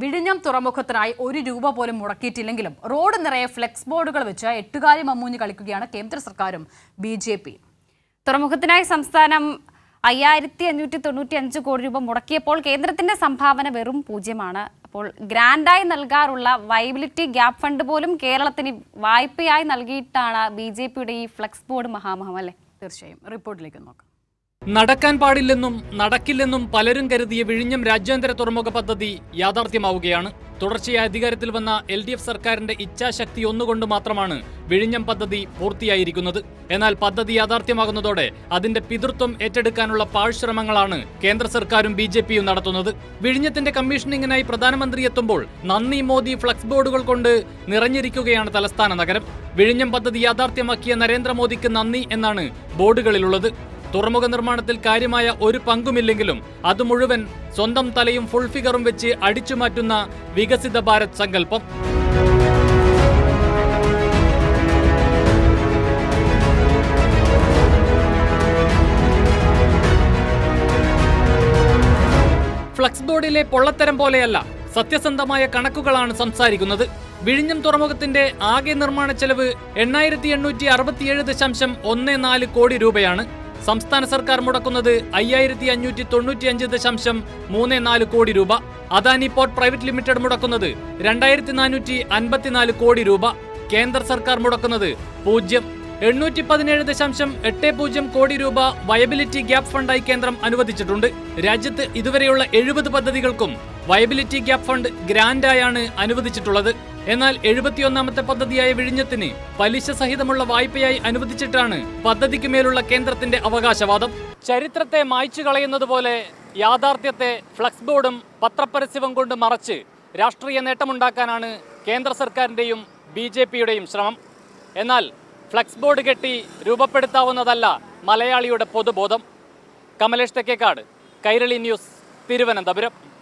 വിഴിഞ്ഞം തുറമുഖത്തിനായി ഒരു രൂപ പോലും മുടക്കിയിട്ടില്ലെങ്കിലും റോഡ് നിറയെ ഫ്ലെക്സ് ബോർഡുകൾ വെച്ച് എട്ടുകാലി മമ്മൂഞ്ഞ് കളിക്കുകയാണ് കേന്ദ്ര സർക്കാരും ബി ജെ പി. തുറമുഖത്തിനായി സംസ്ഥാനം അയ്യായിരത്തി അഞ്ഞൂറ്റി തൊണ്ണൂറ്റി അഞ്ച് കോടി രൂപ മുടക്കിയപ്പോൾ കേന്ദ്രത്തിന്റെ സംഭാവന വെറും പൂജ്യമാണ്. അപ്പോൾ ഗ്രാൻഡായി നൽകാറുള്ള വൈബിലിറ്റി ഗ്യാപ് ഫണ്ട് പോലും കേരളത്തിന് വായ്പയായി നൽകിയിട്ടാണ് ബി ജെ പിയുടെ ഈ ഫ്ലെക്സ് ബോർഡ് മഹാമഹം അല്ലേ? തീർച്ചയായും. റിപ്പോർട്ടിലേക്ക് നോക്കാം. നടക്കാൻ പാടില്ലെന്നും നടക്കില്ലെന്നും പലരും കരുതിയ വിഴിഞ്ഞം രാജ്യാന്തര തുറമുഖ പദ്ധതി യാഥാർത്ഥ്യമാവുകയാണ്. തുടർച്ചയായി അധികാരത്തിൽ വന്ന എൽ ഡി എഫ് സർക്കാരിന്റെ ഇച്ഛാശക്തി ഒന്നുകൊണ്ട് മാത്രമാണ് വിഴിഞ്ഞം പദ്ധതി പൂർത്തിയായിരിക്കുന്നത്. എന്നാൽ പദ്ധതി യാഥാർത്ഥ്യമാകുന്നതോടെ അതിന്റെ പിതൃത്വം ഏറ്റെടുക്കാനുള്ള പാഴ്ശ്രമങ്ങളാണ് കേന്ദ്ര സർക്കാരും ബി ജെ പിയും നടത്തുന്നത്. വിഴിഞ്ഞത്തിന്റെ കമ്മീഷനിങ്ങിനായി പ്രധാനമന്ത്രി എത്തുമ്പോൾ നന്ദി മോദി ഫ്ലക്സ് ബോർഡുകൾ കൊണ്ട് നിറഞ്ഞിരിക്കുകയാണ് തലസ്ഥാന നഗരം. വിഴിഞ്ഞം പദ്ധതി യാഥാർത്ഥ്യമാക്കിയ നരേന്ദ്രമോദിക്ക് നന്ദി എന്നാണ് ബോർഡുകളിലുള്ളത്. തുറമുഖ നിർമ്മാണത്തിൽ കാര്യമായ ഒരു പങ്കുമില്ലെങ്കിലും അത് മുഴുവൻ സ്വന്തം തലയും ഫുൾ ഫിഗറും വെച്ച് അടിച്ചുമാറ്റുന്ന വികസിത ഭാരത് സങ്കല്പം. ഫ്ലക്സ് ബോർഡിലെ പൊള്ളത്തരം പോലെയല്ല സത്യസന്ധമായ കണക്കുകളാണ് സംസാരിക്കുന്നത്. വിഴിഞ്ഞം തുറമുഖത്തിന്റെ ആകെ നിർമ്മാണ ചെലവ് എണ്ണായിരത്തി എണ്ണൂറ്റി അറുപത്തിയേഴ് ദശാംശം ഒന്ന് നാല് കോടി രൂപയാണ്. സംസ്ഥാന സർക്കാർ മുടക്കുന്നത് അയ്യായിരത്തി അഞ്ഞൂറ്റി തൊണ്ണൂറ്റി അഞ്ച് ദശാംശം മൂന്ന് നാല് കോടി രൂപ. അദാനി പോർട്ട് പ്രൈവറ്റ് ലിമിറ്റഡ് മുടക്കുന്നത് രണ്ടായിരത്തി നാനൂറ്റി അൻപത്തിനാല് കോടി രൂപ. കേന്ദ്ര സർക്കാർ മുടക്കുന്നത് പൂജ്യം. എണ്ണൂറ്റി പതിനേഴ് ദശാംശം എട്ട് പൂജ്യം കോടി രൂപ വയബിലിറ്റി ഗ്യാപ് ഫണ്ടായി കേന്ദ്രം അനുവദിച്ചിട്ടുണ്ട്. രാജ്യത്ത് ഇതുവരെയുള്ള എഴുപത് പദ്ധതികൾക്കും വയബിലിറ്റി ഗ്യാപ് ഫണ്ട് ഗ്രാന്റായാണ് അനുവദിച്ചിട്ടുള്ളത്. എന്നാൽ എഴുപത്തിയൊന്നാമത്തെ പദ്ധതിയായ വിഴിഞ്ഞത്തിന് പലിശ സഹിതമുള്ള വായ്പയായി അനുവദിച്ചിട്ടാണ് പദ്ധതിക്ക് മേലുള്ള കേന്ദ്രത്തിന്റെ അവകാശവാദം. ചരിത്രത്തെ മായ്ച്ചു കളയുന്നത് പോലെ യാഥാർത്ഥ്യത്തെ ഫ്ലക്സ് ബോർഡും പത്രപരസ്യവും കൊണ്ട് മറച്ച് രാഷ്ട്രീയ നേട്ടമുണ്ടാക്കാനാണ് കേന്ദ്ര സർക്കാരിന്റെയും ബി ജെ പിയുടെയും ശ്രമം. എന്നാൽ ഫ്ലക്സ് ബോർഡ് കെട്ടി രൂപപ്പെടുത്താവുന്നതല്ല മലയാളിയുടെ പൊതുബോധം. കമലേഷ് തെക്കേക്കാട് കൈരളി ന്യൂസ് തിരുവനന്തപുരം.